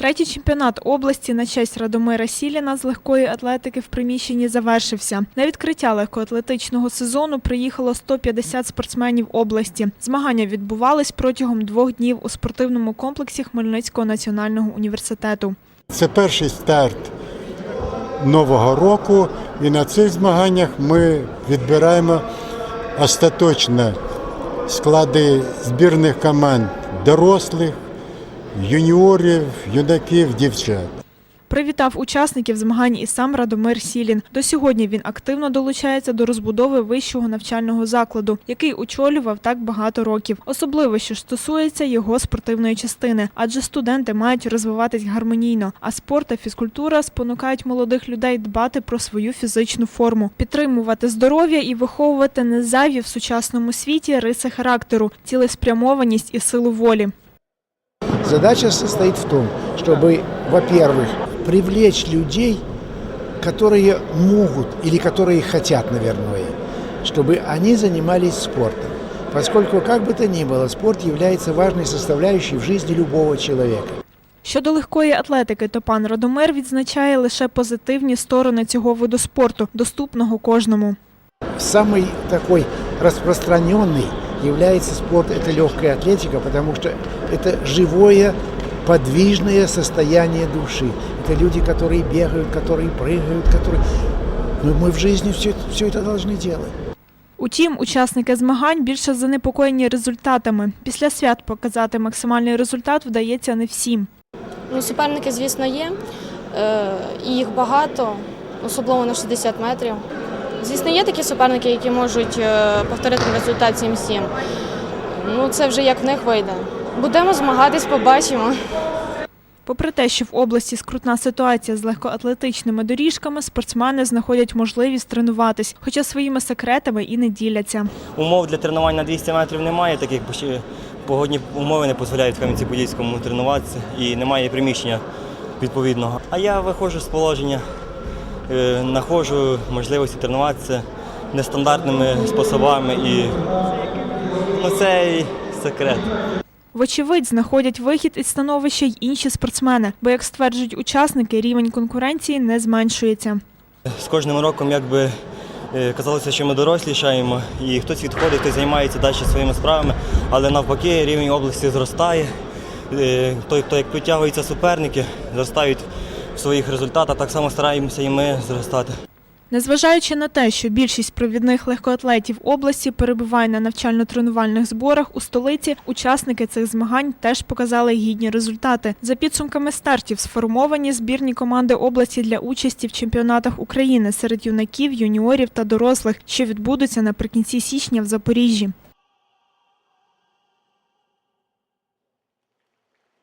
Третій чемпіонат області на честь Радомира Сіліна з легкої атлетики в приміщенні завершився. На відкриття легкоатлетичного сезону приїхало 150 спортсменів області. Змагання відбувались протягом двох днів у спортивному комплексі Хмельницького національного університету. Це перший старт нового року, і на цих змаганнях ми відбираємо остаточно склади збірних команд дорослих, юніорів, юнаків, дівчат. Привітав учасників змагань і сам Радомир Сілін. До сьогодні він активно долучається до розбудови вищого навчального закладу, який очолював так багато років. Особливо що стосується його спортивної частини, адже студенти мають розвиватись гармонійно, а спорт та фізкультура спонукають молодих людей дбати про свою фізичну форму, підтримувати здоров'я і виховувати незайві в сучасному світі риси характеру, цілеспрямованість і силу волі. Задача состоит в том, чтобы, во-первых, привлечь людей, которые могут или которые хотят, наверное, чтобы они занимались спортом. Поскольку, как бы то ни было, спорт является важной составляющей в жизни любого человека. Щодо легкої атлетики, то пан Радомир відзначає лише позитивні сторони цього виду спорту, доступного кожному. Самый такой распространенный является спорт, это легкая атлетика, потому что это живое, подвижное состояние души. Это люди, которые бегают, которые прыгают, которые... Но мы в жизни все, все это должны делать. Утім, учасники змагань більше занепокоєні результатами. Після свят показати максимальний результат вдається не всім. Ну, суперники, звісно, є. Е, і їх багато, особливо на 60 метрів. Звісно, є такі суперники, які можуть е, повторити результат 7-7. Ну, це вже як в них вийде. Будемо змагатись, побачимо. Попри те, що в області скрутна ситуація з легкоатлетичними доріжками, спортсмени знаходять можливість тренуватись, хоча своїми секретами і не діляться. Умов для тренувань на 200 метрів немає, так як погодні умови не дозволяють в Кам'янці-Подільському тренуватися і немає приміщення відповідного. А я виходжу з положення, знаходжу можливості тренуватися нестандартними способами і ну, це і секрет. Вочевидь, знаходять вихід із становища й інші спортсмени, бо, як стверджують учасники, рівень конкуренції не зменшується. З кожним роком якби е, казалося, що ми дорослішаємо, і хтось відходить, хтось займається далі своїми справами, але навпаки рівень області зростає. Е, Той, хто як підтягуються суперники, зростають своїх результатах, так само стараємося і ми зростати. Незважаючи на те, що більшість провідних легкоатлетів області перебуває на навчально-тренувальних зборах у столиці, учасники цих змагань теж показали гідні результати. За підсумками стартів сформовані збірні команди області для участі в чемпіонатах України серед юнаків, юніорів та дорослих, що відбудуться наприкінці січня в Запоріжжі.